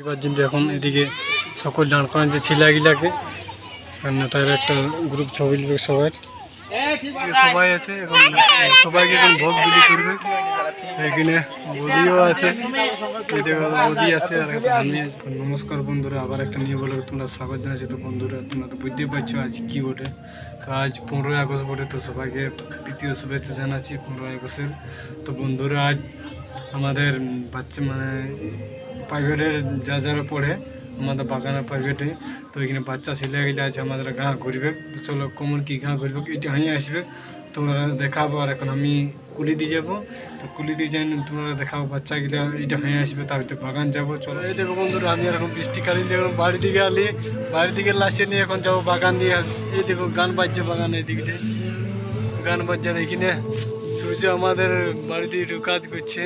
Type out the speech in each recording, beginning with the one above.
এবার এখন এদিকে সকল দাঁড় করান যে ছেলেগুলাকে তার একটা গ্রুপ ছবি লিখবে সবার সবাই আছে এখন সবাইকে এখন ভোগ বিলি করবে। এখানে বদিও আছে বদি আছে আর আমি। নমস্কার বন্ধুরা আবার একটা নিয়ে বলে তোমরা স্বাগত জানাচ্ছি। তো বন্ধুরা তোমরা তো বুঝতেই পারছ আজ কি বটে তো আজ পনেরোই আগস্ট বটে তো সবাইকে তৃতীয় শুভেচ্ছা জানাচ্ছি পনেরোই আগস্টের। তো বন্ধুরা আজ আমাদের বাচ্চা মানে প্রাইভেটের যা যারা পড়ে, আমাদের বাগানের প্রাইভেটে তো এখানে বাচ্চা, ছেলে গেলে আছে, আমাদের গাঁ ঘুরবে। চলো, কোমর কি গাঁ ঘুরবে, এটা হাই আসবে। তোমরা দেখাবো, আর এখন আমি কুলি দিয়ে যাব। তো কুলি দিয়ে যাই তোমরা দেখাবো বাচ্চা বাচ্চাগুলো এটা হয়ে আসবে তারপরে বাগান যাব, চলো। এই দেখো বন্ধুরা, আমি এখন বৃষ্টি কালি দিয়ে এখন বাড়ি দিকে আলি, বাড়ি দিকে লাসে নিয়ে এখন যাব বাগান দিয়ে। এই দেখো গান বাজছে বাগান এই দিকটা গান বাজছে দেখি না, সূর্য আমাদের বাড়িতে একটু কাজ করছে।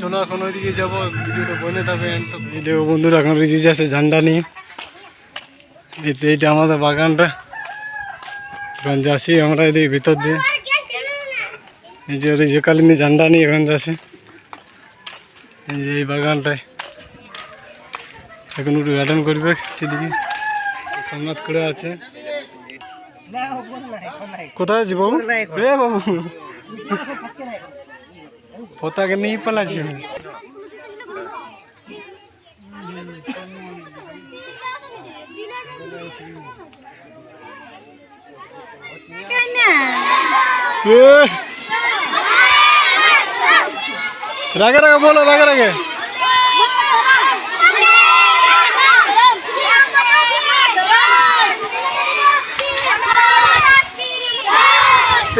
চলো এখন ওইদিকে যাব ভিডিওটা বনে থাকবে এই দেখো বন্ধুরা এখন রিজিজ আছে ঝান্ডা নিয়ে। এই তো এইটা আমাদের বাগানটা। এখন যাচ্ছি আমরা এদিকে ভিতর দিয়ে। এই যে রিজু কালিনী ঝান্ডা নিয়ে এখন যাচ্ছে। এই যে এই বাগানটায়। এখন একটু গার্ডেন করবে সেদিকে সোমনাথ করে আছে। কোথায় আছি বাবু? এ বাবু। পোতাকে নিয়ে পালাচ্ছি আমি এ! রাগে রাগে বলো রাগে রাগে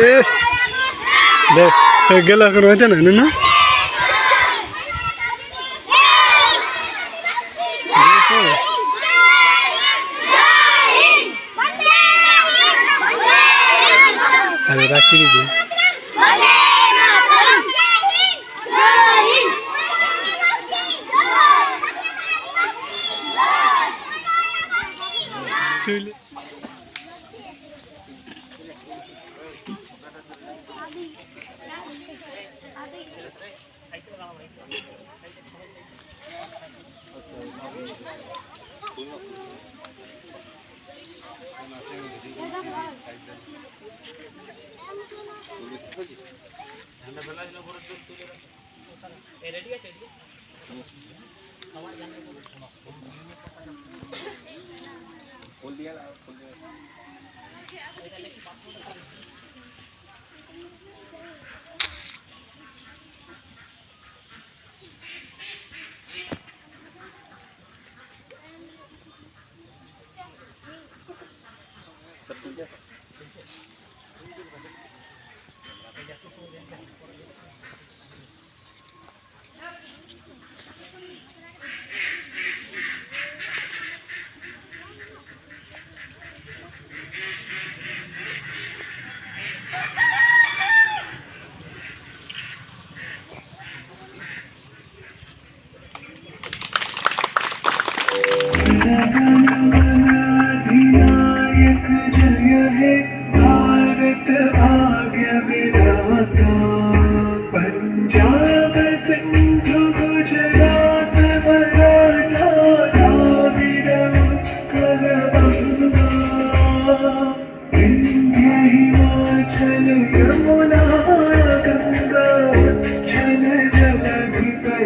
এ గెలకుండా వచ్చాను నిన్ను అదే రాత్రి చూలే রেডি আছে ফুল দিয়া ফুল দিয়া Thank you.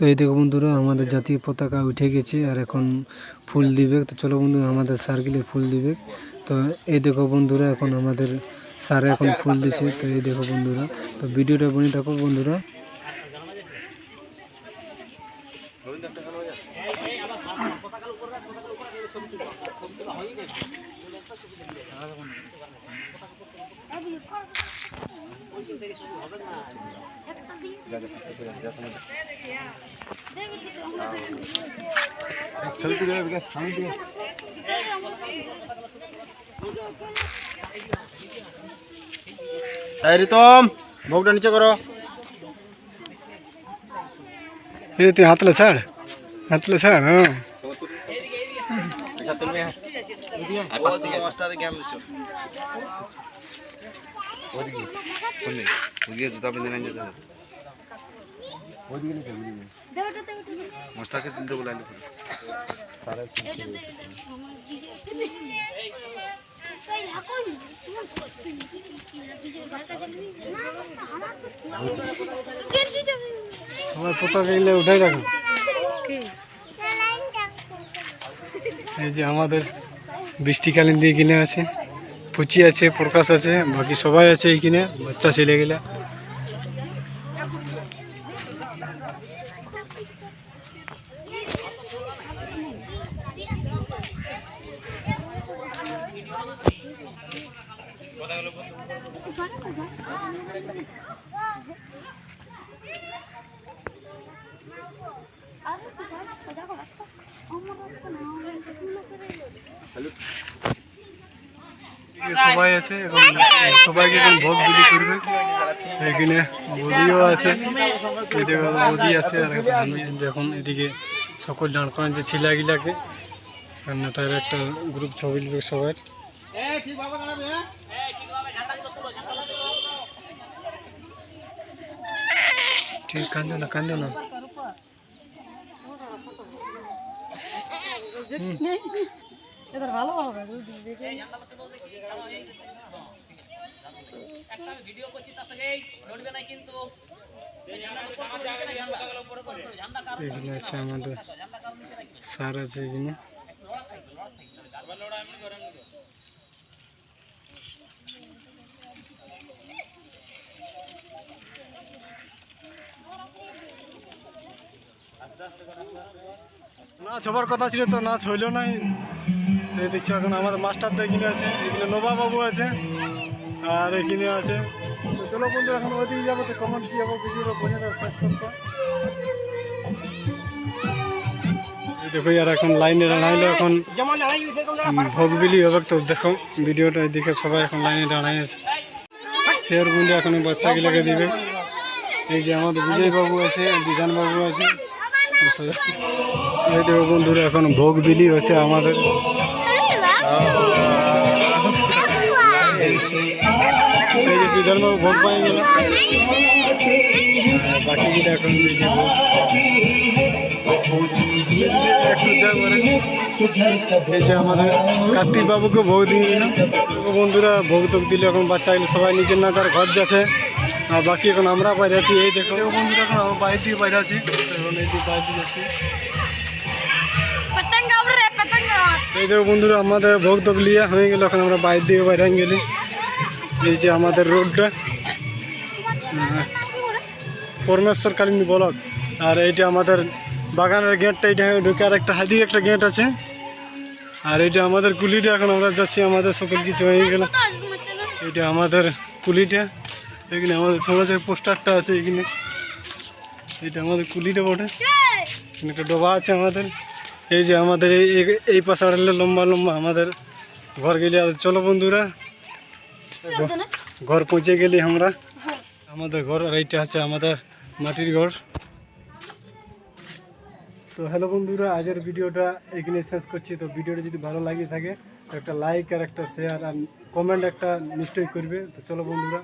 তো এই দেখো বন্ধুরা, আমাদের জাতীয় পতাকা উঠে গেছে আর এখন ফুল দিবে। তো চলো বন্ধুরা আমাদের সার্কেলে ফুল দিবে। তো এই দেখো বন্ধুরা, এখন আমাদের স্যারে এখন ফুল দিছে। তো এই দেখো বন্ধুরা, তো ভিডিওটা বনে থাকো বন্ধুরা। এই রিতম ভোগটা নিচে করো এ তুই হাতলে ছাড় হাতলে ছাড় হ্যাঁ মাস্টারে জ্ঞান দিছো মাস্টারকে তুলতে বলে সবাই পতাকা গেলে উঠাই রাখো। এই যে আমাদের বৃষ্টিকালীন দিয়ে কিনে আছে পুচি আছে প্রকাশ আছে বাকি সবাই আছে এইখানে বাচ্চা ছেলে সবাই আছে, এখন সবাইকে এখন ভোগ বিলি করবে। এখানে বদিও আছে, এদিকে বদি আছে আর দেখুন এদিকে সকল দাঁড় করেন যে ছেলেগুলাকে আর নেতার একটা গ্রুপ ছবি সবার। ঠিক কান্দো না কান্দো না এগুলো আছে আমাদের স্যার আছে এখানে নাচ হবার কথা ছিল তো নাচ হইল নাই। তো দেখছি এখন আমাদের মাস্টারদের এখানে আছে, এখানে নবাবাবু আছে, আর এখানে আছে। চলো বন্ধু, এখন ওইদিকে যাব তো কমেন্ট কি যাব শেষ দেখো আর এখন লাইনে দাঁড়াইলো এখন ভোগ বিলি হবে তো দেখো, ভিডিওটা এদিকে সবাই এখন লাইনে দাঁড়াই আছে। শেয়ার বন্ধু এখন এই বাচ্চাগুলোকে দিবে। এই যে আমাদের বিজয় বাবু আছে বিধান বাবু আছে। এই দেখো বন্ধুরা, এখন ভোগ বিলি হচ্ছে আমাদের। এই যে বিধান বাবু ভোগ পাই গেল। বাকি যেটা এখন এই যে আমাদের কার্তিক বাবুকে ভোগ দিয়ে দিল বন্ধুরা, ভোগ তোগ দিলে এখন বাচ্চাগুলো সবাই নিজের নাচার ঘর যাচ্ছে। আর বাকি এখন আমরা বাইরে আছি এই দেখো। বন্ধুরা এখন আমরা বাইরে দিয়ে বাইরে আছি। এখন এই দিয়ে বাইরে দিয়ে আছি এই দেখো বন্ধুরা আমাদের ভোগ তোক লিয়া হয়ে গেল এখন আমরা বাইরে দিয়ে বাইরে গেলি। এই যে আমাদের রোডটা। হ্যাঁ। পরমেশ্বর কালিন্দি ব্লক। আর এইটা আমাদের বাগানের গেটটা এইটা ঢুকে আর একটা হাদি একটা গেট আছে। আর এইটা আমাদের কুলিটা এখন আমরা যাচ্ছি আমাদের সকল কিছু হয়ে গেল। এইটা আমাদের কুলিটা। এখানে আমাদের ছোটো ছোটো পোস্টারটা আছে এখানে। এটা আমাদের কুলিটা বটে। এখানে একটা ডোবা আছে আমাদের। এই যে আমাদের এই এই- পাশে আড়ালে লম্বা লম্বা আমাদের ঘর গেলে আর চলো বন্ধুরা। ঘর- পৌঁছে গেলি আমরা। আমাদের ঘর আর এইটা আছে আমাদের মাটির ঘর। তো হ্যালো বন্ধুরা, আজকের ভিডিওটা এখানে শেষ করছি। তো ভিডিওটা যদি ভালো লাগে থাকে, একটা লাইক আর একটা শেয়ার আর কমেন্ট একটা নিশ্চয়ই করবে। তো চলো বন্ধুরা।